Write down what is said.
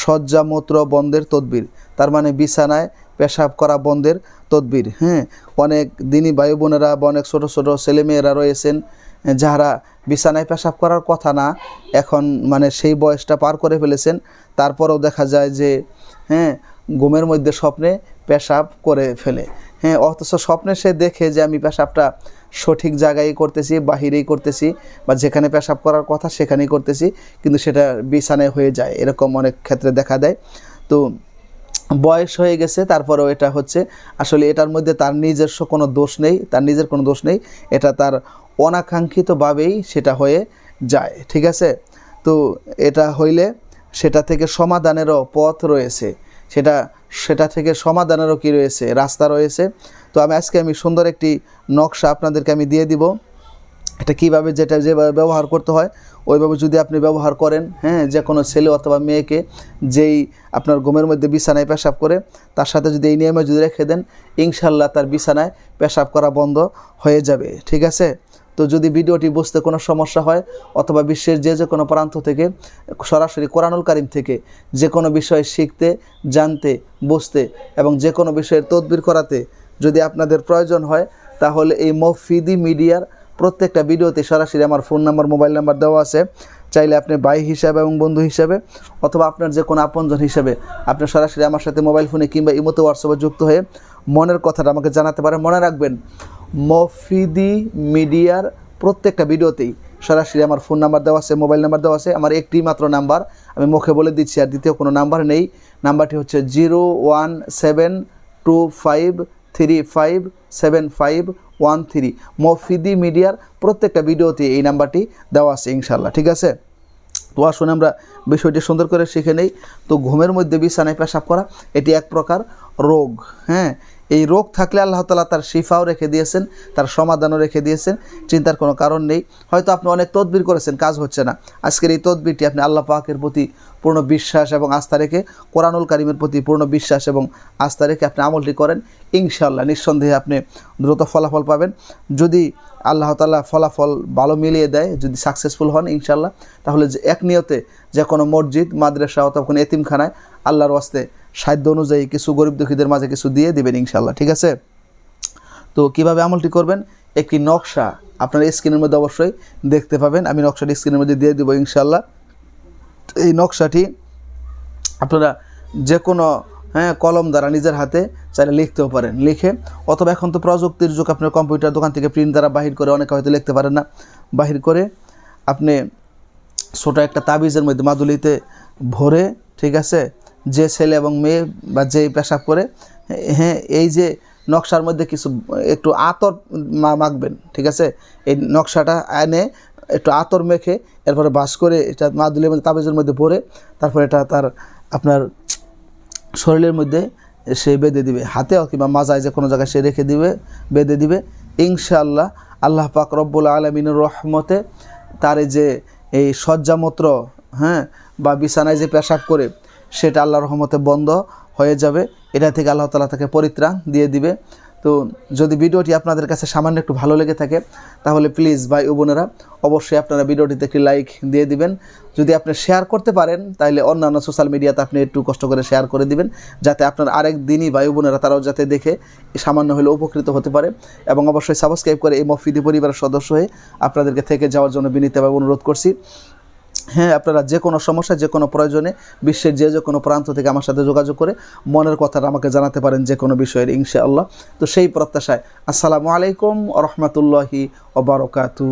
শয্যামূত্র বন্ধের তদবির। তার মানে বিছানায় পেশাব করা বন্ধের তদবির। হ্যাঁ অনেক দিনই ভাই বোনেরা বা অনেক ছোটো ছোটো ছেলেমেয়েরা রয়েছেন যারা বিছানায় পেশাব করার কথা না, এখন মানে সেই বয়সটা পার করে ফেলেছেন। তারপরেও দেখা যায় যে হ্যাঁ ঘুমের মধ্যে স্বপ্নে পেশাব করে ফেলে। হ্যাঁ অথচ স্বপ্নে সে দেখে যে আমি পেশাবটা সঠিক জায়গায় করতেছি, বাহিরেই করতেছি বা যেখানে পেশাব করার কথা সেখানেই করতেছি, কিন্তু সেটা বিছানায় হয়ে যায়, এরকম অনেক ক্ষেত্রে দেখা দেয়। তো বয়স হয়ে গেছে, তারপরেও এটা হচ্ছে, আসলে এটার মধ্যে তার নিজস্ব কোনো দোষ নেই, তার নিজের কোনো দোষ নেই, এটা তার অনাকাঙ্ক্ষিতভাবেই সেটা হয়ে যায়, ঠিক আছে? তো এটা হইলে সেটা থেকে সমাধানেরও পথ রয়েছে। সেটা সেটা থেকে সমাধানেরও কি রয়েছে? রাস্তা রয়েছে। তো আমি, আজকে আমি সুন্দর একটি নকশা আপনাদেরকে আমি দিয়ে দিব। এটা কীভাবে যেটা যেভাবে ব্যবহার করতে হয়, ওইভাবে যদি আপনি ব্যবহার করেন হ্যাঁ যে কোনো ছেলে অথবা মেয়েকে যেই আপনার ঘুমের মধ্যে বিছানায় পেশাব করে, তার সাথে যদি এই নিয়মে যদি রেখে দেন, ইনশাল্লাহ তার বিছানায় পেশাব করা বন্ধ হয়ে যাবে। ঠিক আছে? তো যদি ভিডিওটি বুঝতে কোনো সমস্যা হয় অথবা বিশ্বের যে যে কোনো প্রান্ত থেকে, সরাসরি কোরআনুল কারিম থেকে যে কোনো বিষয় শিখতে, জানতে, বুঝতে এবং যে কোনো বিষয়ের তদবির করাতে যদি আপনাদের প্রয়োজন হয়, তাহলে এই মফিদি মিডিয়ার প্রত্যেকটা ভিডিওতে সরাসরি আমার ফোন নাম্বার, মোবাইল নাম্বার দেওয়া আছে। চাইলে আপনি ভাই হিসাবে এবং বন্ধু হিসাবে অথবা আপনার যে কোনো আপনজন হিসাবে আপনি সরাসরি আমার সাথে মোবাইল ফোনে কিংবা ইমোতে হোয়াটসঅ্যাপে যুক্ত হয়ে মনের কথাটা আমাকে জানাতে পারেন। মনে রাখবেন মফিদি মিডিয়ার প্রত্যেকটা ভিডিওতেই সরাসরি আমার ফোন নাম্বার দেওয়া আছে, মোবাইল নাম্বার দেওয়া আছে, আমার একটি মাত্র নাম্বার। আমি মুখে বলে দিচ্ছি, আর দ্বিতীয় কোনো নাম্বার নেই। নাম্বারটি হচ্ছে zero one seven two five three five seven five one three. মফিদি মিডিয়ার প্রত্যেকটা ভিডিওতে এই নাম্বারটি দেওয়া আছে ইনশাল্লাহ ঠিক আছে? তো আসুন আমরা বিষয়টি সুন্দর করে শিখে নেই। তো ঘুমের মধ্যে বিছানায় পেশাব করা, এটি এক প্রকার রোগ হ্যাঁ? এই রোগ থাকলে আল্লাহ তালা তার শিফাও রেখে দিয়েছেন, তার সমাধানও রেখে দিয়েছেন, চিন্তার কোনো কারণ নেই। হয়তো আপনি অনেক তদবির করেছেন, কাজ হচ্ছে না। আজকের এই তদবিরটি আপনি আল্লাহ পাকের প্রতি পূর্ণ বিশ্বাস এবং আস্থা রেখে, কোরআনুল কারিমের প্রতি পূর্ণ বিশ্বাস এবং আস্থা রেখে আপনি আমলটি করেন ইনশাল্লাহ নিঃসন্দেহে আপনি দ্রুত ফলাফল পাবেন। যদি আল্লাহ তালা ফলাফল ভালো মিলিয়ে দেয়, যদি সাকসেসফুল হন ইনশাল্লাহ তাহলে যে এক নিয়তে যে কোনো মসজিদ, মাদ্রাসা অথবা কোনো এতিমখানায় আল্লাহর ওয়াস্তে সাধ্য অনুযায়ী কিছু গরিব দুঃখীদের মাঝে কিছু দিয়ে দিবেন ইনশাল্লাহ ঠিক আছে? তো কীভাবে আমলটি করবেন? একটি নকশা আপনার স্ক্রিনের মধ্যে অবশ্যই দেখতে পাবেন। আমি নকশাটি স্ক্রিনের মধ্যে দিয়ে দেবো ইনশাল্লাহ এই নকশাটি আপনারা যে কোনো হ্যাঁ কলম দ্বারা নিজের হাতে চাইলে লিখতেও পারেন। লিখে, অথবা এখন তো প্রযুক্তির যুগ আপনার কম্পিউটার দোকান থেকে প্রিন্ট দ্বারা বাহির করে অনেকে হয়তো লিখতে পারেন না। বাহির করে আপনি ছোটো একটা তাবিজের মধ্যে মাদুলিতে ভরে, ঠিক আছে? যে ছেলে এবং মেয়ে বা যেই পেশাব করে হ্যাঁ এই যে নকশার মধ্যে কিছু, একটু আতর মাখবেন, ঠিক আছে? এই নকশাটা এনে একটু আতর মেখে, এরপরে বাস করে এটা মাদুলির মধ্যে, তাবিজের মধ্যে ভরে, তারপরে এটা তার আপনার শরীরের মধ্যে সে বেঁধে দিবে। হাতে কিংবা মাজায় যে কোনো জায়গায় সে রেখে দিবে, বেঁধে দিবে। ইনশাআল্লাহ আল্লাহ পাক রব্বুল আলমিনের রহমতে তার যে এই শয্যামূত্র হ্যাঁ বা বিছানায় যে পেশাব করে সেটা আল্লাহর রহমতে বন্ধ হয়ে যাবে। এটা থেকে আল্লাহ তালা তাকে পরিত্রাণ দিয়ে দিবে। তো যদি ভিডিওটি আপনাদের কাছে সামান্য একটু ভালো লেগে থাকে, তাহলে প্লিজ ভাই ও বোনেরা অবশ্যই আপনারা ভিডিওটিতে একটি লাইক দিয়ে দিবেন। যদি আপনি শেয়ার করতে পারেন, তাহলে অন্যান্য সোশ্যাল মিডিয়াতে আপনি একটু কষ্ট করে শেয়ার করে দিবেন, যাতে আপনার আরেক দিনই ভাই বোনেরা তারাও যাতে দেখে সামান্য হলে উপকৃত হতে পারে। এবং অবশ্যই সাবস্ক্রাইব করে এই মফিদি পরিবারের সদস্য হয়ে আপনাদেরকে থেকে যাওয়ার জন্য বিনীতভাবে অনুরোধ করছি। হ্যাঁ আপনারা যে কোনো সমস্যা, যে কোনো প্রয়োজনে বিশ্বের যে যে কোনো প্রান্ত থেকে আমার সাথে যোগাযোগ করে মনের কথাটা আমাকে জানাতে পারেন যে কোনো বিষয়ের, ইনশাআল্লাহ। তো সেই প্রত্যাশায়, আসসালামু আলাইকুম রহমতুল্লাহি ওবরকাতু